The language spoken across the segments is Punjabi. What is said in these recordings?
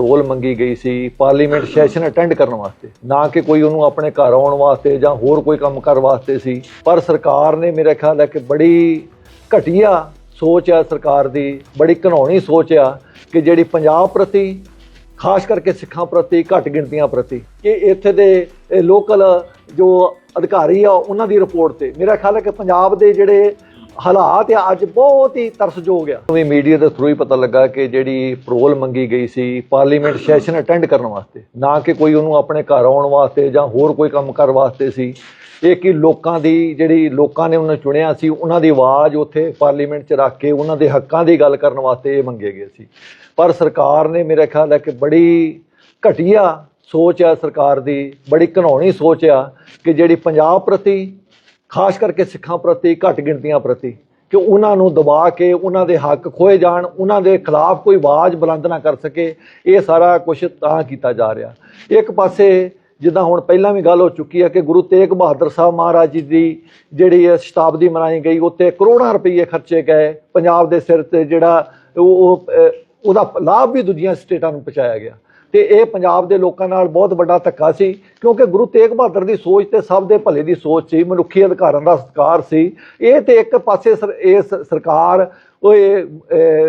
ਪਰੋਲ ਮੰਗੀ ਗਈ ਸੀ ਪਾਰਲੀਮੈਂਟ ਸੈਸ਼ਨ ਅਟੈਂਡ ਕਰਨ ਵਾਸਤੇ। ਨਾ ਕਿ ਕੋਈ ਉਹਨੂੰ ਆਪਣੇ ਘਰ ਆਉਣ ਵਾਸਤੇ ਜਾਂ ਹੋਰ ਕੋਈ ਕੰਮ ਕਰ ਵਾਸਤੇ ਸੀ। ਪਰ ਸਰਕਾਰ ਨੇ ਮੇਰੇ ਖਿਆਲ ਹੈ ਕਿ ਬੜੀ ਘਟੀਆ ਸੋਚ ਆ ਸਰਕਾਰ ਦੀ, ਬੜੀ ਘਨੌਣੀ ਸੋਚ ਆ ਕਿ ਜਿਹੜੀ ਪੰਜਾਬ ਪ੍ਰਤੀ, ਖਾਸ ਕਰਕੇ ਸਿੱਖਾਂ ਪ੍ਰਤੀ ਘੱਟ ਗਿਣਤੀਆਂ ਪ੍ਰਤੀ, ਕਿ ਇੱਥੇ ਦੇ ਲੋਕਲ ਜੋ ਅਧਿਕਾਰੀ ਆ, ਉਹਨਾਂ ਦੀ ਰਿਪੋਰਟ ਤੇ। ਮੇਰਾ ਖਿਆਲ ਹੈ ਕਿ ਪੰਜਾਬ ਦੇ ਜਿਹੜੇ ਹਾਲਾਤ ਆ, ਅੱਜ ਬਹੁਤ ਹੀ ਤਰਸਯੋਗ ਆ। ਵੀ ਮੀਡੀਆ ਦੇ ਥਰੂ ਹੀ ਪਤਾ ਲੱਗਾ ਕਿ ਜਿਹੜੀ ਪਰੋਲ ਮੰਗੀ ਗਈ ਸੀ ਪਾਰਲੀਮੈਂਟ ਸੈਸ਼ਨ ਅਟੈਂਡ ਕਰਨ ਵਾਸਤੇ, ਨਾ ਕਿ ਕੋਈ ਉਹਨੂੰ ਆਪਣੇ ਘਰ ਆਉਣ ਵਾਸਤੇ ਜਾਂ ਹੋਰ ਕੋਈ ਕੰਮ ਕਰ ਵਾਸਤੇ ਸੀ। ਇਹ ਕਿ ਲੋਕਾਂ ਦੀ ਜਿਹੜੀ ਲੋਕਾਂ ਨੇ ਉਹਨੂੰ ਚੁਣਿਆ ਸੀ, ਉਹਨਾਂ ਦੀ ਆਵਾਜ਼ ਉੱਥੇ ਪਾਰਲੀਮੈਂਟ 'ਚ ਰੱਖ ਕੇ ਉਹਨਾਂ ਦੇ ਹੱਕਾਂ ਦੀ ਗੱਲ ਕਰਨ ਵਾਸਤੇ ਇਹ ਮੰਗੇ ਗਏ ਸੀ। ਪਰ ਸਰਕਾਰ ਨੇ ਮੇਰੇ ਖਿਆਲ ਹੈ ਕਿ ਬੜੀ ਘਟੀਆ ਸੋਚ ਆ ਸਰਕਾਰ ਦੀ, ਬੜੀ ਘਨੌਣੀ ਸੋਚ ਆ ਕਿ ਜਿਹੜੀ ਪੰਜਾਬ ਪ੍ਰਤੀ ਖਾਸ ਕਰਕੇ ਸਿੱਖਾਂ ਪ੍ਰਤੀ, ਘੱਟ ਗਿਣਤੀਆਂ ਪ੍ਰਤੀ, ਕਿ ਉਹਨਾਂ ਨੂੰ ਦਬਾ ਕੇ ਉਹਨਾਂ ਦੇ ਹੱਕ ਖੋਏ ਜਾਣ, ਉਹਨਾਂ ਦੇ ਖਿਲਾਫ ਕੋਈ ਆਵਾਜ਼ ਬੁਲੰਦ ਨਾ ਕਰ ਸਕੇ, ਇਹ ਸਾਰਾ ਕੁਝ ਤਾਂ ਕੀਤਾ ਜਾ ਰਿਹਾ। ਇੱਕ ਪਾਸੇ ਜਿੱਦਾਂ ਹੁਣ ਪਹਿਲਾਂ ਵੀ ਗੱਲ ਹੋ ਚੁੱਕੀ ਹੈ ਕਿ ਗੁਰੂ ਤੇਗ ਬਹਾਦਰ ਸਾਹਿਬ ਮਹਾਰਾਜ ਜੀ ਦੀ ਜਿਹੜੀ ਇਹ ਸ਼ਤਾਬਦੀ ਮਨਾਈ ਗਈ ਉੱਤੇ ਕਰੋੜਾਂ ਰੁਪਏ ਖਰਚੇ ਗਏ ਪੰਜਾਬ ਦੇ ਸਿਰ ਤੇ ਜਿਹੜਾ ਉਹ ਉਹਦਾ ਲਾਭ ਵੀ ਦੂਜੀਆਂ ਸਟੇਟਾਂ ਨੂੰ ਪਹੁੰਚਾਇਆ ਗਿਆ। ਤੇ ਇਹ ਪੰਜਾਬ ਦੇ ਲੋਕਾਂ ਨਾਲ ਬਹੁਤ ਵੱਡਾ ਧੱਕਾ ਸੀ, ਕਿਉਂਕਿ ਗੁਰੂ ਤੇਗ ਬਹਾਦਰ ਦੀ ਸੋਚ ਤੇ ਸਭ ਦੇ ਭਲੇ ਦੀ ਸੋਚ ਸੀ, ਮਨੁੱਖੀ ਅਧਿਕਾਰਾਂ ਦਾ ਸਤਿਕਾਰ ਸੀ। ਇਹ ਤੇ ਇੱਕ ਪਾਸੇ ਸਰ- ਇਹ ਸ- ਸਰਕਾਰ, ਉਹ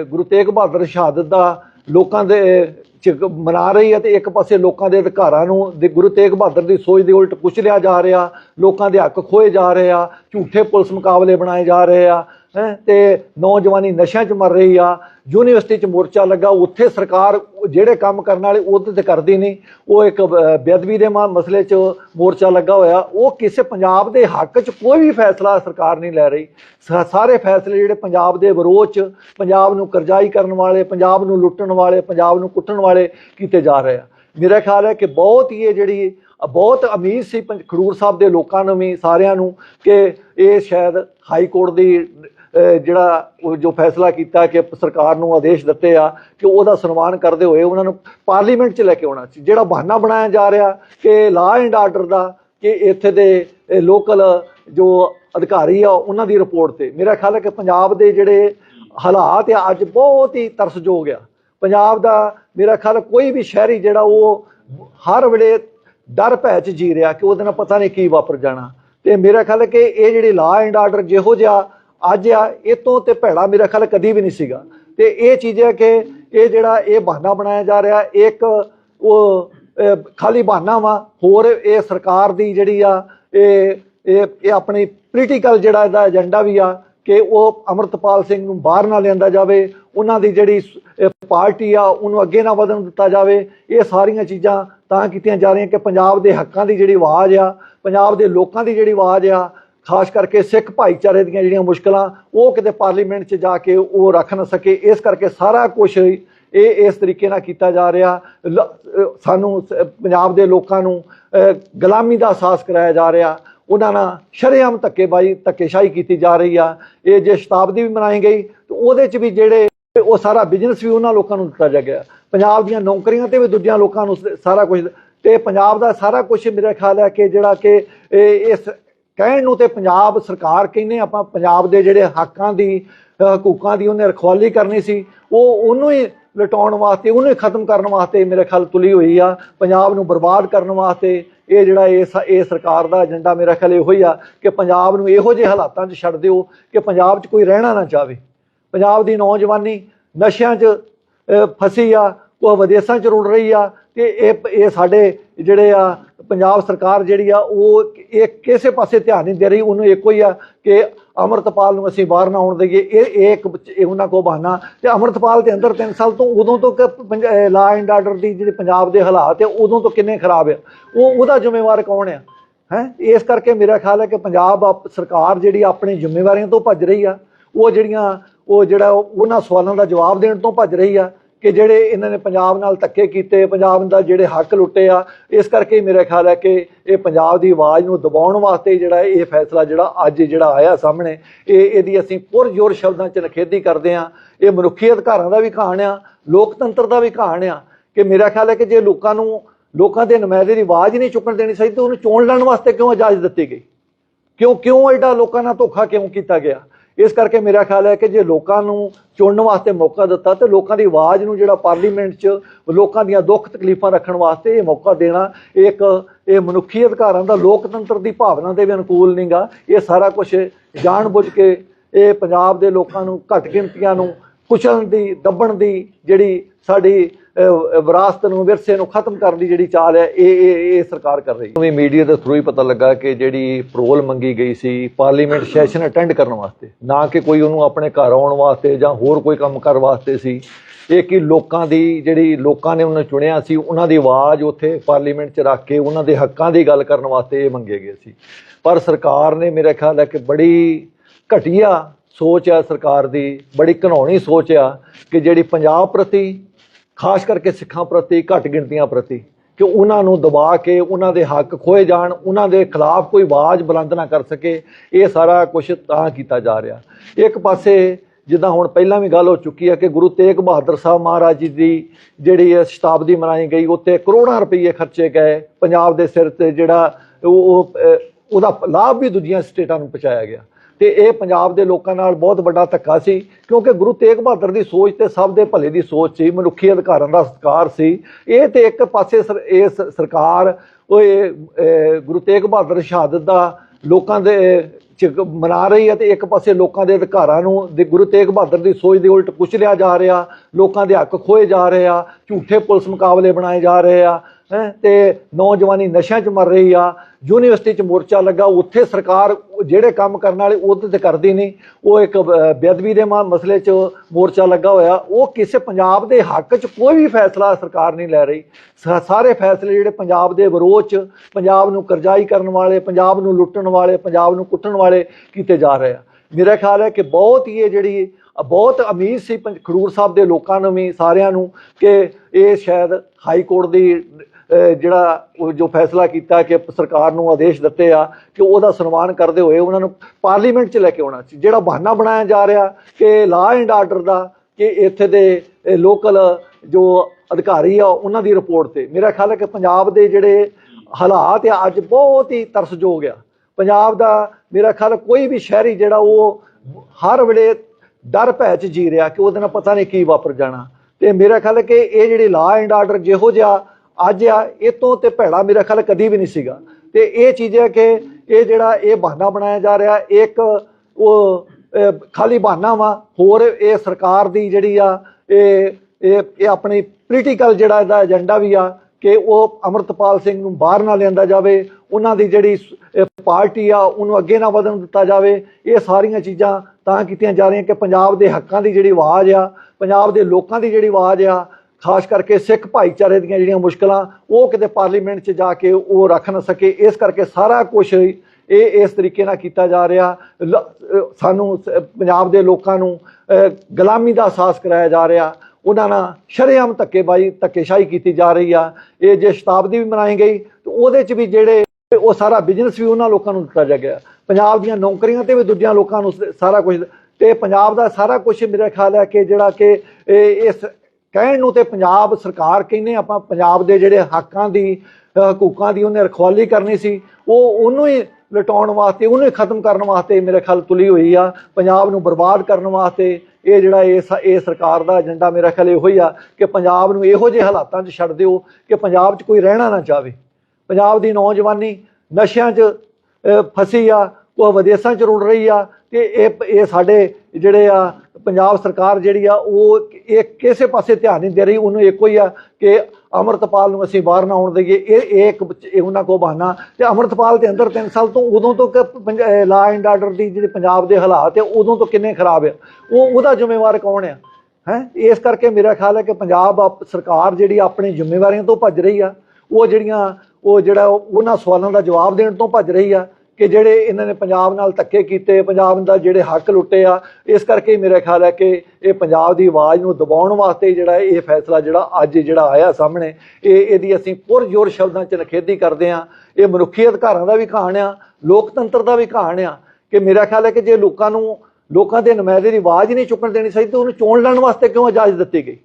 ਗੁਰੂ ਤੇਗ ਬਹਾਦਰ ਸ਼ਹਾਦਤ ਦਾ ਲੋਕਾਂ ਦੇ, ਚ, ਮਨਾ ਰਹੀ ਹੈ ਤੇ ਇੱਕ ਪਾਸੇ ਲੋਕਾਂ ਦੇ ਅਧਿਕਾਰਾਂ ਨੂੰ ਦੇ, ਗੁਰੂ ਤੇਗ ਬਹਾਦਰ ਦੀ ਸੋਚ ਦੇ ਉਲਟ ਕੁਚਲਿਆ ਜਾ ਰਿਹਾ, ਲੋਕਾਂ ਦੇ ਹੱਕ ਖੋਏ ਜਾ ਰਹੇ ਆ, ਝੂਠੇ ਪੁਲਿਸ ਮੁਕਾਬਲੇ ਬਣਾਏ ਜਾ ਰਹੇ ਆ, ਹੈਂ, ਤੇ ਨੌਜਵਾਨੀ ਨਸ਼ਿਆਂ 'ਚ ਮਰ ਰਹੀ ਆ ਯੂਨੀਵਰਸਿਟੀ 'ਚ ਮੋਰਚਾ ਲੱਗਾ, ਉੱਥੇ ਸਰਕਾਰ ਜਿਹੜੇ ਕੰਮ ਕਰਨ ਵਾਲੇ ਉਹਦੇ ਤੇ ਕਰਦੀ ਨਹੀਂ। ਉਹ ਇੱਕ ਬੇਅਦਬੀ ਦੇ ਮਸਲੇ 'ਚ ਮੋਰਚਾ ਲੱਗਾ ਹੋਇਆ। ਉਹ ਕਿਸੇ ਪੰਜਾਬ ਦੇ ਹੱਕ 'ਚ ਕੋਈ ਵੀ ਫੈਸਲਾ ਸਰਕਾਰ ਨਹੀਂ ਲੈ ਰਹੀ। ਸਾ- ਸਾਰੇ ਫੈਸਲੇ ਜਿਹੜੇ ਪੰਜਾਬ ਦੇ ਵਿਰੋਧ 'ਚ, ਪੰਜਾਬ ਨੂੰ ਕਰਜ਼ਾਈ ਕਰਨ ਵਾਲੇ, ਪੰਜਾਬ ਨੂੰ ਲੁੱਟਣ ਵਾਲੇ, ਪੰਜਾਬ ਨੂੰ ਕੁੱਟਣ ਵਾਲੇ ਕੀਤੇ ਜਾ ਰਹੇ ਆ। ਮੇਰਾ ਖਿਆਲ ਹੈ ਕਿ ਬਹੁਤ ਹੀ ਇਹ ਜਿਹੜੀ, ਬਹੁਤ ਉਮੀਦ ਸੀ ਪੰਜ- ਖਡੂਰ ਸਾਹਿਬ ਦੇ ਲੋਕਾਂ ਨੂੰ ਵੀ ਸਾਰਿਆਂ ਨੂੰ ਕਿ ਇਹ ਸ਼ਾਇਦ ਹਾਈ ਕੋਰਟ ਦੀ ਜਿਹੜਾ ਜੋ ਫੈਸਲਾ ਕੀਤਾ ਕਿ ਸਰਕਾਰ ਨੂੰ ਆਦੇਸ਼ ਦਿੱਤੇ ਆ ਕਿ ਉਹਦਾ ਸਨਮਾਨ ਕਰਦੇ ਹੋਏ ਉਹਨਾਂ ਨੂੰ ਪਾਰਲੀਮੈਂਟ 'ਚ ਲੈ ਕੇ ਆਉਣਾ ਸੀ। ਜਿਹੜਾ ਬਹਾਨਾ ਬਣਾਇਆ ਜਾ ਰਿਹਾ ਕਿ ਲਾ ਐਂਡ ਆਰਡਰ ਦਾ ਕਿ ਇੱਥੇ ਦੇ ਲੋਕਲ ਜੋ ਅਧਿਕਾਰੀ ਆ ਉਹਨਾਂ ਦੀ ਰਿਪੋਰਟ ਤੇ। ਮੇਰਾ ਖਿਆਲ ਹੈ ਕਿ ਪੰਜਾਬ ਦੇ ਜਿਹੜੇ ਹਾਲਾਤ ਆ, ਅੱਜ ਬਹੁਤ ਹੀ ਤਰਸਯੋਗ ਆ। ਪੰਜਾਬ ਦਾ ਮੇਰਾ ਖਿਆਲ ਕੋਈ ਵੀ ਸ਼ਹਿਰੀ ਜਿਹੜਾ ਉਹ ਹਰ ਵੇਲੇ ਡਰ ਭੈ ਚ ਜੀ ਰਿਹਾ ਕਿ ਉਹਦੇ ਨਾਲ ਪਤਾ ਨਹੀਂ ਕੀ ਵਾਪਰ ਜਾਣਾ। ਤੇ ਮੇਰਾ ਖਿਆਲ ਹੈ ਕਿ ਇਹ ਜਿਹੜੇ ਲਾ ਐਂਡ ਆਰਡਰ ਜਿਹੋ ਜਿਹਾ ਅੱਜ ਆ ਇਹ ਤੋਂ ਤੇ ਭੈੜਾ ਮੇਰਾ ਖਿਆਲ ਕਦੀ ਵੀ ਨਹੀਂ ਸੀਗਾ। ਤੇ ਇਹ ਚੀਜ਼ ਹੈ ਕਿ ਇਹ ਜਿਹੜਾ ਇਹ ਬਹਾਨਾ ਬਣਾਇਆ ਜਾ ਰਿਹਾ, ਇੱਕ ਉਹ ਖਾਲੀ ਬਹਾਨਾ ਵਾ, ਹੋਰ ਇਹ ਸਰਕਾਰ ਦੀ ਜਿਹੜੀ ਆ, ਇਹ ਇਹ ਆਪਣੀ ਪੋਲੀਟੀਕਲ ਜਿਹੜਾ ਇਹਦਾ ਏਜੰਡਾ ਵੀ ਆ, ਕਿ ਉਹ ਅਮਰਤਪਾਲ ਸਿੰਘ ਨੂੰ ਬਾਹਰ ਨਾ ਲਿਆਂਦਾ ਜਾਵੇ, ਉਹਨਾਂ ਦੀ ਜਿਹੜੀ ਪਾਰਟੀ ਆ, ਉਹਨੂੰ ਅੱਗੇ ਨਾ ਵਧਣ ਦਿੱਤਾ ਜਾਵੇ। ਇਹ ਸਾਰੀਆਂ ਚੀਜ਼ਾਂ ਤਾਂ ਕੀਤੀਆਂ ਜਾ ਰਹੀਆਂ ਕਿ ਪੰਜਾਬ ਦੇ ਹੱਕਾਂ ਦੀ ਜਿਹੜੀ ਆਵਾਜ਼ ਆ, ਪੰਜਾਬ ਦੇ ਲੋਕਾਂ ਦੀ ਜਿਹੜੀ ਆਵਾਜ਼ ਆ ਖਾਸ ਕਰਕੇ ਸਿੱਖ ਭਾਈਚਾਰੇ ਦੀਆਂ ਜਿਹੜੀਆਂ ਮੁਸ਼ਕਲਾਂ, ਉਹ ਕਿਤੇ ਪਾਰਲੀਮੈਂਟ 'ਚ ਜਾ ਕੇ ਉਹ ਰੱਖ ਨਾ ਸਕੇ। ਇਸ ਕਰਕੇ ਸਾਰਾ ਕੁਝ ਇਹ ਇਸ ਤਰੀਕੇ ਨਾਲ ਕੀਤਾ ਜਾ ਰਿਹਾ। ਸਾਨੂੰ ਪੰਜਾਬ ਦੇ ਲੋਕਾਂ ਨੂੰ ਗੁਲਾਮੀ ਦਾ ਅਹਿਸਾਸ ਕਰਾਇਆ ਜਾ ਰਿਹਾ। ਉਹਨਾਂ ਨਾਲ ਸ਼ਰੇਆਮ ਧੱਕੇਬਾਜ਼ੀ, ਧੱਕੇਸ਼ਾਹੀ ਕੀਤੀ ਜਾ ਰਹੀ ਆ। ਇਹ ਜੇ ਸ਼ਤਾਬਦੀ ਵੀ ਮਨਾਈ ਗਈ, ਤੇ ਉਹਦੇ 'ਚ ਵੀ ਜਿਹੜੇ ਉਹ ਸਾਰਾ ਬਿਜ਼ਨਸ ਵੀ ਉਹਨਾਂ ਲੋਕਾਂ ਨੂੰ ਦਿੱਤਾ ਜਾ ਗਿਆ। ਪੰਜਾਬ ਦੀਆਂ ਨੌਕਰੀਆਂ ਤੇ ਵੀ ਦੂਜਿਆਂ ਲੋਕਾਂ ਨੂੰ ਸਾਰਾ ਕੁਝ ਤੇ ਪੰਜਾਬ ਦਾ ਸਾਰਾ ਕੁਝ ਮੇਰਾ ਖਿਆਲ ਹੈ ਕਿ ਜਿਹੜਾ ਕਿ ਇਹ, ਇਸ ਕਹਿਣ ਨੂੰ ਤੇ ਪੰਜਾਬ ਸਰਕਾਰ ਕਹਿੰਦੇ ਆਪਾਂ ਪੰਜਾਬ ਦੇ ਜਿਹੜੇ ਹੱਕਾਂ ਦੀ ਹਕੂਕਾਂ ਦੀ ਉਹਨੇ ਰਖਵਾਲੀ ਕਰਨੀ ਸੀ, ਉਹ ਉਹਨੂੰ ਹੀ ਲਟਾਉਣ ਵਾਸਤੇ, ਉਹਨੂੰ ਹੀ ਖਤਮ ਕਰਨ ਵਾਸਤੇ ਮੇਰੇ ਖਿਆਲ ਤੁਲੀ ਹੋਈ ਆ, ਪੰਜਾਬ ਨੂੰ ਬਰਬਾਦ ਕਰਨ ਵਾਸਤੇ ਇਹ ਜਿਹੜਾ ਇਹ ਸ- ਇਹ ਸਰਕਾਰ ਦਾ ਏਜੰਡਾ ਮੇਰਾ ਖਿਆਲ ਇਹੋ ਹੀ ਆ ਕਿ ਪੰਜਾਬ ਨੂੰ ਇਹੋ ਜਿਹੇ ਹਾਲਾਤਾਂ 'ਚ ਛੱਡ ਦਿਓ ਕਿ ਪੰਜਾਬ 'ਚ ਕੋਈ ਰਹਿਣਾ ਨਾ ਚਾਹਵੇ ਪੰਜਾਬ ਦੀ ਨੌਜਵਾਨੀ ਨਸ਼ਿਆਂ 'ਚ ਫਸੀ ਆ, ਉਹ ਵਿਦੇਸ਼ਾਂ 'ਚ ਰੁੜ ਰਹੀ ਆ ਤੇ ਇਹ ਇਹ ਸਾਡੇ ਜਿਹੜੇ ਆ ਪੰਜਾਬ ਸਰਕਾਰ ਜਿਹੜੀ ਆ, ਉਹ ਇਹ ਕਿਸੇ ਪਾਸੇ ਧਿਆਨ ਨਹੀਂ ਦੇ ਰਹੀ। ਉਹਨੂੰ ਇੱਕੋ ਹੀ ਆ ਕਿ ਅਮਰਤਪਾਲ ਨੂੰ ਅਸੀਂ ਬਾਹਰ ਨਾ ਆਉਣ ਦੇਈਏ। ਇਹ ਇਹ ਇੱਕ ਉਹਨਾਂ ਕੋ ਬਹਾਨਾ। ਤੇ ਅਮਰਤਪਾਲ ਦੇ ਅੰਦਰ 3 ਸਾਲ ਤੋਂ ਉਦੋਂ ਤੋਂ ਲਾ ਐਂਡ ਆਰਡਰ ਦੀ ਜਿਹੜੇ ਪੰਜਾਬ ਦੇ ਹਾਲਾਤ ਆ, ਉਦੋਂ ਤੋਂ ਕਿੰਨੇ ਖਰਾਬ ਆ। ਉਹ, ਉਹਦਾ ਜ਼ਿੰਮੇਵਾਰ ਕੌਣ ਆ? ਹੈ? ਇਸ ਕਰਕੇ ਮੇਰਾ ਖਿਆਲ ਹੈ ਕਿ ਪੰਜਾਬ ਆਪ- ਸਰਕਾਰ ਜਿਹੜੀ ਆਪਣੀ ਜ਼ਿੰਮੇਵਾਰੀਆਂ ਤੋਂ ਭੱਜ ਰਹੀ ਆ, ਉਹ ਜਿਹੜੀਆਂ, ਉਹ ਜਿਹੜਾ ਉਹਨਾਂ ਸਵਾਲਾਂ ਦਾ ਜਵਾਬ ਦੇਣ ਤੋਂ ਭੱਜ ਰਹੀ ਆ। ਕਿ ਜਿਹੜੇ ਇਹਨਾਂ ਨੇ ਪੰਜਾਬ ਨਾਲ ਧੱਕੇ ਕੀਤੇ, ਪੰਜਾਬ ਦਾ ਜਿਹੜੇ ਹੱਕ ਲੁੱਟੇ ਆ, ਇਸ ਕਰਕੇ ਮੇਰਾ ਖਿਆਲ ਹੈ ਕਿ ਇਹ ਪੰਜਾਬ ਦੀ ਆਵਾਜ਼ ਨੂੰ ਦਬਾਉਣ ਵਾਸਤੇ ਜਿਹੜਾ ਇਹ ਫੈਸਲਾ ਜਿਹੜਾ ਅੱਜ ਜਿਹੜਾ ਆਇਆ ਸਾਹਮਣੇ, ਇਹ ਇਹਦੀ ਅਸੀਂ ਪੁਰਜੋਰ ਸ਼ਬਦਾਂ 'ਚ ਨਖੇਦੀ ਕਰਦੇ ਆ ਇਹ ਮਨੁੱਖੀ ਅਧਿਕਾਰਾਂ ਦਾ ਵੀ ਕਹਾਣ ਆ, ਲੋਕਤੰਤਰ ਦਾ ਵੀ ਕਹਾਣ ਆ ਕਿ ਮੇਰਾ ਖਿਆਲ ਹੈ ਕਿ ਜੇ ਲੋਕਾਂ ਨੂੰ, ਲੋਕਾਂ ਦੇ ਨੁਮਾਇੰਦੇ ਦੀ ਆਵਾਜ਼ ਨਹੀਂ ਚੁੱਕਣ ਦੇਣੀ ਚਾਹੀਦੀ ਤਾਂ ਉਹਨੂੰ ਚੋਣ ਲੜਨ ਵਾਸਤੇ ਕਿਉਂ ਇਜਾਜ਼ਤ ਦਿੱਤੀ ਗਈ? ਕਿਉਂ ਕਿਉਂ ਐਡਾ ਲੋਕਾਂ ਨਾਲ ਧੋਖਾ ਕਿਉਂ ਕੀਤਾ ਗਿਆ? ਇਸ ਕਰਕੇ ਮੇਰਾ ਖਿਆਲ ਹੈ ਕਿ ਜੇ ਲੋਕਾਂ ਨੂੰ ਚੁਣਨ ਵਾਸਤੇ ਮੌਕਾ ਦਿੱਤਾ ਤੇ ਲੋਕਾਂ ਦੀ ਆਵਾਜ਼ ਨੂੰ ਜਿਹੜਾ ਪਾਰਲੀਮੈਂਟ 'ਚ ਲੋਕਾਂ ਦੀਆਂ ਦੁੱਖ ਤਕਲੀਫਾਂ ਰੱਖਣ ਵਾਸਤੇ ਇਹ ਮੌਕਾ ਦੇਣਾ ਇੱਕ, ਇਹ ਮਨੁੱਖੀ ਅਧਿਕਾਰਾਂ ਦਾ ਲੋਕਤੰਤਰ ਦੀ ਭਾਵਨਾ ਦੇ ਵੀ ਅਨੁਕੂਲ ਨਹੀਂਗਾ ਇਹ ਸਾਰਾ ਕੁਝ ਜਾਣਬੁੱਝ ਕੇ ਇਹ ਪੰਜਾਬ ਦੇ ਲੋਕਾਂ ਨੂੰ ਘੱਟ ਗਿਣਤੀਆਂ ਨੂੰ ਕੁਚਲਣ ਦੀ, ਦੱਬਣ ਦੀ ਜਿਹੜੀ ਸਾਡੀ ਵਿਰਾਸਤ ਨੂੰ ਵਿਰਸੇ ਨੂੰ ਖਤਮ ਕਰਨ ਦੀ ਜਿਹੜੀ ਚਾਲ ਹੈ, ਇਹ ਇਹ ਇਹ ਸਰਕਾਰ ਕਰ ਰਹੀ ਹੈ। ਮੀਡੀਆ ਦੇ ਥਰੂ ਹੀ ਪਤਾ ਲੱਗਾ ਕਿ ਜਿਹੜੀ ਪਰੋਲ ਮੰਗੀ ਗਈ ਸੀ ਪਾਰਲੀਮੈਂਟ ਸੈਸ਼ਨ ਅਟੈਂਡ ਕਰਨ ਵਾਸਤੇ, ਨਾ ਕਿ ਕੋਈ ਉਹਨੂੰ ਆਪਣੇ ਘਰ ਆਉਣ ਵਾਸਤੇ ਜਾਂ ਹੋਰ ਕੋਈ ਕੰਮ ਕਰ ਵਾਸਤੇ ਸੀ। ਇਹ ਕਿ ਲੋਕਾਂ ਦੀ ਜਿਹੜੀ, ਲੋਕਾਂ ਨੇ ਉਹਨੂੰ ਚੁਣਿਆ ਸੀ, ਉਹਨਾਂ ਦੀ ਆਵਾਜ਼ ਉੱਥੇ ਪਾਰਲੀਮੈਂਟ 'ਚ ਰੱਖ ਕੇ ਉਹਨਾਂ ਦੇ ਹੱਕਾਂ ਦੀ ਗੱਲ ਕਰਨ ਵਾਸਤੇ ਇਹ ਮੰਗੇ ਗਏ ਸੀ। ਪਰ ਸਰਕਾਰ ਨੇ ਮੇਰੇ ਖਿਆਲ ਹੈ ਕਿ ਬੜੀ ਘਟੀਆ ਸੋਚ ਆ ਸਰਕਾਰ ਦੀ, ਬੜੀ ਘਿਨਾਉਣੀ ਸੋਚ ਆ ਕਿ ਜਿਹੜੀ ਪੰਜਾਬ ਪ੍ਰਤੀ ਖਾਸ ਕਰਕੇ ਸਿੱਖਾਂ ਪ੍ਰਤੀ, ਘੱਟ ਗਿਣਤੀਆਂ ਪ੍ਰਤੀ, ਕਿ ਉਹਨਾਂ ਨੂੰ ਦਬਾ ਕੇ ਉਹਨਾਂ ਦੇ ਹੱਕ ਖੋਏ ਜਾਣ, ਉਹਨਾਂ ਦੇ ਖਿਲਾਫ ਕੋਈ ਆਵਾਜ਼ ਬੁਲੰਦ ਨਾ ਕਰ ਸਕੇ, ਇਹ ਸਾਰਾ ਕੁਝ ਤਾਂ ਕੀਤਾ ਜਾ ਰਿਹਾ। ਇੱਕ ਪਾਸੇ ਜਿੱਦਾਂ ਹੁਣ ਪਹਿਲਾਂ ਵੀ ਗੱਲ ਹੋ ਚੁੱਕੀ ਹੈ ਕਿ ਗੁਰੂ ਤੇਗ ਬਹਾਦਰ ਸਾਹਿਬ ਮਹਾਰਾਜ ਜੀ ਦੀ ਜਿਹੜੀ ਇਹ ਸ਼ਤਾਬਦੀ ਮਨਾਈ ਗਈ ਉੱਤੇ ਕਰੋੜਾਂ ਰੁਪਏ ਖਰਚੇ ਗਏ ਪੰਜਾਬ ਦੇ ਸਿਰ ਤੇ ਜਿਹੜਾ ਉਹ ਉਹਦਾ ਲਾਭ ਵੀ ਦੂਜੀਆਂ ਸਟੇਟਾਂ ਨੂੰ ਪਹੁੰਚਾਇਆ ਗਿਆ। ਤੇ ਇਹ ਪੰਜਾਬ ਦੇ ਲੋਕਾਂ ਨਾਲ ਬਹੁਤ ਵੱਡਾ ਧੱਕਾ ਸੀ ਕਿਉਂਕਿ ਗੁਰੂ ਤੇਗ ਬਹਾਦਰ ਦੀ ਸੋਚ ਤੇ ਸਭ ਦੇ ਭਲੇ ਦੀ ਸੋਚ ਸੀ ਮਨੁੱਖੀ ਅਧਿਕਾਰਾਂ ਦਾ ਸਤਿਕਾਰ ਸੀ। ਇਹ ਤੇ ਇੱਕ ਪਾਸੇ ਸਰ- ਇਹ ਸਰਕਾਰ ਉਹ ਇਹ, ਗੁਰੂ ਤੇਗ ਬਹਾਦਰ ਸ਼ਹਾਦਤ ਦਾ ਲੋਕਾਂ ਦੇ ਚ ਮਨਾ ਰਹੀ ਹੈ ਤੇ ਇੱਕ ਪਾਸੇ ਲੋਕਾਂ ਦੇ ਅਧਿਕਾਰਾਂ ਨੂੰ ਦੇ ਗੁਰੂ ਤੇਗ ਬਹਾਦਰ ਦੀ ਸੋਚ ਦੇ ਉਲਟ ਕੁਚਲਿਆ ਜਾ ਰਿਹਾ ਲੋਕਾਂ ਦੇ ਹੱਕ ਖੋਏ ਜਾ ਰਹੇ ਆ ਝੂਠੇ ਪੁਲਿਸ ਮੁਕਾਬਲੇ ਬਣਾਏ ਜਾ ਰਹੇ ਆ ਤੇ ਨੌਜਵਾਨੀ ਨਸ਼ਿਆਂ 'ਚ ਮਰ ਰਹੀ ਆ, ਯੂਨੀਵਰਸਿਟੀ 'ਚ ਮੋਰਚਾ ਲੱਗਾ, ਉੱਥੇ ਸਰਕਾਰ ਜਿਹੜੇ ਕੰਮ ਕਰਨ ਵਾਲੇ ਉਹਦੇ ਤੇ ਕਰਦੀ ਨਹੀਂ। ਉਹ ਇੱਕ ਬੇਅਦਬੀ ਦੇ ਮਾ- ਮਸਲੇ 'ਚ ਮੋਰਚਾ ਲੱਗਾ ਹੋਇਆ। ਉਹ ਕਿਸੇ ਪੰਜਾਬ ਦੇ ਹੱਕ 'ਚ ਕੋਈ ਵੀ ਫੈਸਲਾ ਸਰਕਾਰ ਨਹੀਂ ਲੈ ਰਹੀ। ਸਾ- ਸਾਰੇ ਫੈਸਲੇ ਜਿਹੜੇ ਪੰਜਾਬ ਦੇ ਵਿਰੋਧ 'ਚ, ਪੰਜਾਬ ਨੂੰ ਕਰਜ਼ਾਈ ਕਰਨ ਵਾਲੇ, ਪੰਜਾਬ ਨੂੰ ਲੁੱਟਣ ਵਾਲੇ, ਪੰਜਾਬ ਨੂੰ ਕੁੱਟਣ ਵਾਲੇ ਕੀਤੇ ਜਾ ਰਹੇ ਆ। ਮੇਰਾ ਖਿਆਲ ਹੈ ਕਿ ਬਹੁਤ ਹੀ ਇਹ ਜਿਹੜੀ, ਬਹੁਤ ਅਮੀਰ ਸੀ ਪੰਜ- ਖਡੂਰ ਸਾਹਿਬ ਦੇ ਲੋਕਾਂ ਨੂੰ ਵੀ ਸਾਰਿਆਂ ਨੂੰ ਕਿ ਇਹ ਸ਼ਾਇਦ ਹਾਈ ਕੋਰਟ ਦੀ ਜਿਹੜਾ ਜੋ ਫੈਸਲਾ ਕੀਤਾ ਕਿ ਸਰਕਾਰ ਨੂੰ ਆਦੇਸ਼ ਦਿੱਤੇ ਆ ਕਿ ਉਹਦਾ ਸਨਮਾਨ ਕਰਦੇ ਹੋਏ ਉਹਨਾਂ ਨੂੰ ਪਾਰਲੀਮੈਂਟ 'ਚ ਲੈ ਕੇ ਆਉਣਾ ਸੀ। ਜਿਹੜਾ ਬਹਾਨਾ ਬਣਾਇਆ ਜਾ ਰਿਹਾ ਕਿ ਲਾਅ ਐਂਡ ਆਰਡਰ ਦਾ ਕਿ ਇੱਥੇ ਦੇ ਲੋਕਲ ਜੋ ਅਧਿਕਾਰੀ ਆ ਉਹਨਾਂ ਦੀ ਰਿਪੋਰਟ ਤੇ। ਮੇਰਾ ਖਿਆਲ ਹੈ ਕਿ ਪੰਜਾਬ ਦੇ ਜਿਹੜੇ ਹਾਲਾਤ ਆ, ਅੱਜ ਬਹੁਤ ਹੀ ਤਰਸਯੋਗ ਆ। ਪੰਜਾਬ ਦਾ ਮੇਰਾ ਖਿਆਲ ਕੋਈ ਵੀ ਸ਼ਹਿਰੀ ਜਿਹੜਾ ਉਹ ਹਰ ਵੇਲੇ ਡਰ ਭੈ ਚ ਜੀ ਰਿਹਾ ਕਿ ਉਹਦੇ ਨਾਲ ਪਤਾ ਨਹੀਂ ਕੀ ਵਾਪਰ ਜਾਣਾ। ਤੇ ਮੇਰਾ ਖਿਆਲ ਹੈ ਕਿ ਇਹ ਜਿਹੜੇ ਲਾਅ ਐਂਡ ਆਰਡਰ ਜਿਹੋ ਜਿਹਾ ਅੱਜ ਆ ਇਹ ਤੋਂ ਤੇ ਭੈੜਾ ਮੇਰਾ ਖਿਆਲ ਕਦੀ ਵੀ ਨਹੀਂ ਸੀਗਾ। ਤੇ ਇਹ ਚੀਜ਼ ਹੈ ਕਿ ਇਹ ਜਿਹੜਾ ਇਹ ਬਹਾਨਾ ਬਣਾਇਆ ਜਾ ਰਿਹਾ ਇੱਕ ਉਹ ਖਾਲੀ ਬਹਾਨਾ ਵਾ। ਹੋਰ ਇਹ ਸਰਕਾਰ ਦੀ ਜਿਹੜੀ ਆ, ਇਹ ਇਹ ਆਪਣੀ ਪੋਲੀਟੀਕਲ ਜਿਹੜਾ ਇਹਦਾ ਏਜੰਡਾ ਵੀ ਆ ਕਿ ਉਹ ਅਮਰਤਪਾਲ ਸਿੰਘ ਨੂੰ ਬਾਹਰ ਨਾ ਲਿਆਂਦਾ ਜਾਵੇ। ਉਹਨਾਂ ਦੀ ਜਿਹੜੀ ਪਾਰਟੀ ਆ, ਉਹਨੂੰ ਅੱਗੇ ਨਾ ਵਧਣ ਦਿੱਤਾ ਜਾਵੇ। ਇਹ ਸਾਰੀਆਂ ਚੀਜ਼ਾਂ ਤਾਂ ਕੀਤੀਆਂ ਜਾ ਰਹੀਆਂ ਕਿ ਪੰਜਾਬ ਦੇ ਹੱਕਾਂ ਦੀ ਜਿਹੜੀ ਆਵਾਜ਼ ਆ, ਪੰਜਾਬ ਦੇ ਲੋਕਾਂ ਦੀ ਜਿਹੜੀ ਆਵਾਜ਼ ਆ ਖਾਸ ਕਰਕੇ ਸਿੱਖ ਭਾਈਚਾਰੇ ਦੀਆਂ ਜਿਹੜੀਆਂ ਮੁਸ਼ਕਲਾਂ, ਉਹ ਕਿਤੇ ਪਾਰਲੀਮੈਂਟ 'ਚ ਜਾ ਕੇ ਉਹ ਰੱਖ ਨਾ ਸਕੇ। ਇਸ ਕਰਕੇ ਸਾਰਾ ਕੁਝ ਇਹ ਇਸ ਤਰੀਕੇ ਨਾਲ ਕੀਤਾ ਜਾ ਰਿਹਾ। ਲ- ਸਾਨੂੰ ਪੰਜਾਬ ਦੇ ਲੋਕਾਂ ਨੂੰ ਗੁਲਾਮੀ ਦਾ ਅਹਿਸਾਸ ਕਰਾਇਆ ਜਾ ਰਿਹਾ। ਉਹਨਾਂ ਨਾਲ ਸ਼ਰੇਆਮ ਧੱਕੇਬਾਜ਼ੀ, ਧੱਕੇਸ਼ਾਹੀ ਕੀਤੀ ਜਾ ਰਹੀ ਆ। ਇਹ ਜੇ ਸ਼ਤਾਬਦੀ ਵੀ ਮਨਾਈ ਗਈ, ਤੇ ਉਹਦੇ 'ਚ ਵੀ ਜਿਹੜੇ ਉਹ ਸਾਰਾ ਬਿਜ਼ਨਸ ਵੀ ਉਹਨਾਂ ਲੋਕਾਂ ਨੂੰ ਦਿੱਤਾ ਜਾ ਗਿਆ। ਪੰਜਾਬ ਦੀਆਂ ਨੌਕਰੀਆਂ ਤੇ ਵੀ ਦੂਜਿਆਂ ਲੋਕਾਂ ਨੂੰ ਸਾਰਾ ਕੁਝ ਤੇ ਪੰਜਾਬ ਦਾ ਸਾਰਾ ਕੁਝ ਮੇਰਾ ਖਿਆਲ ਹੈ ਕਿ ਜਿਹੜਾ ਕਿ ਇਹ, ਇਸ ਕਹਿਣ ਨੂੰ ਤੇ ਪੰਜਾਬ ਸਰਕਾਰ ਕਹਿੰਦੇ ਆਪਾਂ ਪੰਜਾਬ ਦੇ ਜਿਹੜੇ ਹੱਕਾਂ ਦੀ ਹਕੂਕਾਂ ਦੀ ਉਹਨੇ ਰਖਵਾਲੀ ਕਰਨੀ ਸੀ, ਉਹ ਉਹਨੂੰ ਹੀ ਲਟਾਉਣ ਵਾਸਤੇ, ਉਹਨੂੰ ਹੀ ਖਤਮ ਕਰਨ ਵਾਸਤੇ ਮੇਰੇ ਖਿਆਲ ਤੁਲੀ ਹੋਈ ਆ, ਪੰਜਾਬ ਨੂੰ ਬਰਬਾਦ ਕਰਨ ਵਾਸਤੇ ਇਹ ਜਿਹੜਾ ਇਹ ਸ- ਇਹ ਸਰਕਾਰ ਦਾ ਏਜੰਡਾ ਮੇਰਾ ਖਿਆਲ ਇਹੋ ਹੀ ਆ ਕਿ ਪੰਜਾਬ ਨੂੰ ਇਹੋ ਜਿਹੇ ਹਾਲਾਤਾਂ 'ਚ ਛੱਡ ਦਿਓ ਕਿ ਪੰਜਾਬ 'ਚ ਕੋਈ ਰਹਿਣਾ ਨਾ ਚਾਹਵੇ ਪੰਜਾਬ ਦੀ ਨੌਜਵਾਨੀ ਨਸ਼ਿਆਂ 'ਚ ਫਸੀ ਆ, ਉਹ ਵਿਦੇਸ਼ਾਂ 'ਚ ਰੁੜ ਰਹੀ ਆ ਤੇ ਇਹ ਇਹ ਸਾਡੇ ਜਿਹੜੇ ਆ ਪੰਜਾਬ ਸਰਕਾਰ ਜਿਹੜੀ ਆ, ਉਹ ਇਹ ਕਿਸੇ ਪਾਸੇ ਧਿਆਨ ਨਹੀਂ ਦੇ ਰਹੀ, ਉਹਨੂੰ ਇੱਕੋ ਹੀ ਆ ਕਿ ਅਮਰਤਪਾਲ ਨੂੰ ਅਸੀਂ ਬਾਹਰ ਨਾ ਆਉਣ ਦਈਏ। ਇਹ ਇਹ ਇੱਕ ਉਹਨਾਂ ਕੋ ਬਹਾਨਾ। ਤੇ ਅਮਰਤਪਾਲ ਦੇ ਅੰਦਰ 3 ਸਾਲ ਤੋਂ ਉਦੋਂ ਤੋਂ ਲਾ ਐਂਡ ਆਰਡਰ ਦੀ ਜਿਹੜੇ ਪੰਜਾਬ ਦੇ ਹਾਲਾਤ ਆ, ਉਦੋਂ ਤੋਂ ਕਿੰਨੇ ਖਰਾਬ ਆ। ਉਹ, ਉਹਦਾ ਜ਼ਿੰਮੇਵਾਰ ਕੌਣ ਆ? ਹੈ? ਇਸ ਕਰਕੇ ਮੇਰਾ ਖਿਆਲ ਹੈ ਕਿ ਪੰਜਾਬ ਆਪ- ਸਰਕਾਰ ਜਿਹੜੀ ਆਪਣੀ ਜ਼ਿੰਮੇਵਾਰੀਆਂ ਤੋਂ ਭੱਜ ਰਹੀ ਆ, ਉਹ ਜਿਹੜੀਆਂ, ਉਹ ਜਿਹੜਾ ਉਹਨਾਂ ਸਵਾਲਾਂ ਦਾ ਜਵਾਬ ਦੇਣ ਤੋਂ ਭੱਜ ਰਹੀ ਆ। ਕਿ ਜਿਹੜੇ ਇਹਨਾਂ ਨੇ ਪੰਜਾਬ ਨਾਲ ਧੱਕੇ ਕੀਤੇ, ਪੰਜਾਬ ਦਾ ਜਿਹੜੇ ਹੱਕ ਲੁੱਟੇ ਆ, ਇਸ ਕਰਕੇ ਮੇਰਾ ਖਿਆਲ ਹੈ ਕਿ ਇਹ ਪੰਜਾਬ ਦੀ ਆਵਾਜ਼ ਨੂੰ ਦਬਾਉਣ ਵਾਸਤੇ ਜਿਹੜਾ ਇਹ ਫੈਸਲਾ ਜਿਹੜਾ ਅੱਜ ਜਿਹੜਾ ਆਇਆ ਸਾਹਮਣੇ, ਇਹ ਇਹਦੀ ਅਸੀਂ ਪੁਰਜ਼ੋਰ ਸ਼ਬਦਾਂ 'ਚ ਨਖੇਦੀ ਕਰਦੇ ਆ ਇਹ ਮਨੁੱਖੀ ਅਧਿਕਾਰਾਂ ਦਾ ਵੀ ਕਹਾਣ ਆ, ਲੋਕਤੰਤਰ ਦਾ ਵੀ ਕਹਾਣ ਆ, ਕਿ ਮੇਰਾ ਖਿਆਲ ਹੈ ਕਿ ਜੇ ਲੋਕਾਂ ਨੂੰ, ਲੋਕਾਂ ਦੇ ਨੁਮਾਇੰਦੇ ਦੀ ਆਵਾਜ਼ ਹੀ ਨਹੀਂ ਚੁੱਕਣ ਦੇਣੀ ਚਾਹੀਦੀ ਤਾਂ ਉਹਨੂੰ ਚੋਣ ਲੜਨ ਵਾਸਤੇ ਕਿਉਂ ਇਜਾਜ਼ਤ ਦਿੱਤੀ ਗਈ?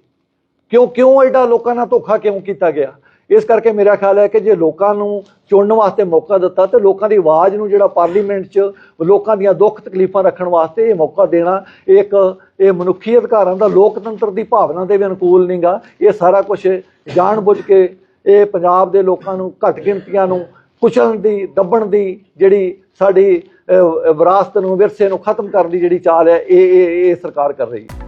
ਕਿਉਂ ਕਿਉਂ ਐਡਾ ਲੋਕਾਂ ਨਾਲ ਧੋਖਾ ਕਿਉਂ ਕੀਤਾ ਗਿਆ? ਇਸ ਕਰਕੇ ਮੇਰਾ ਖਿਆਲ ਹੈ ਕਿ ਜੇ ਲੋਕਾਂ ਨੂੰ ਚੁਣਨ ਵਾਸਤੇ ਮੌਕਾ ਦਿੱਤਾ ਤੇ ਲੋਕਾਂ ਦੀ ਆਵਾਜ਼ ਨੂੰ ਜਿਹੜਾ ਪਾਰਲੀਮੈਂਟ 'ਚ ਲੋਕਾਂ ਦੀਆਂ ਦੁੱਖ ਤਕਲੀਫਾਂ ਰੱਖਣ ਵਾਸਤੇ ਇਹ ਮੌਕਾ ਦੇਣਾ, ਇਹ ਇੱਕ ਇਹ ਮਨੁੱਖੀ ਅਧਿਕਾਰਾਂ ਦਾ ਲੋਕਤੰਤਰ ਦੀ ਭਾਵਨਾ ਦੇ ਵੀ ਅਨੁਕੂਲ ਨਹੀਂਗਾ ਇਹ ਸਾਰਾ ਕੁਝ ਜਾਣਬੁੱਝ ਕੇ ਇਹ ਪੰਜਾਬ ਦੇ ਲੋਕਾਂ ਨੂੰ ਘੱਟ ਗਿਣਤੀਆਂ ਨੂੰ ਕੁਚਲਣ ਦੀ, ਦੱਬਣ ਦੀ ਜਿਹੜੀ ਸਾਡੀ ਵਿਰਾਸਤ ਨੂੰ, ਵਿਰਸੇ ਨੂੰ ਖਤਮ ਕਰਨ ਦੀ ਜਿਹੜੀ ਚਾਲ ਹੈ, ਇਹ ਇਹ ਇਹ ਸਰਕਾਰ ਕਰ ਰਹੀ ਹੈ।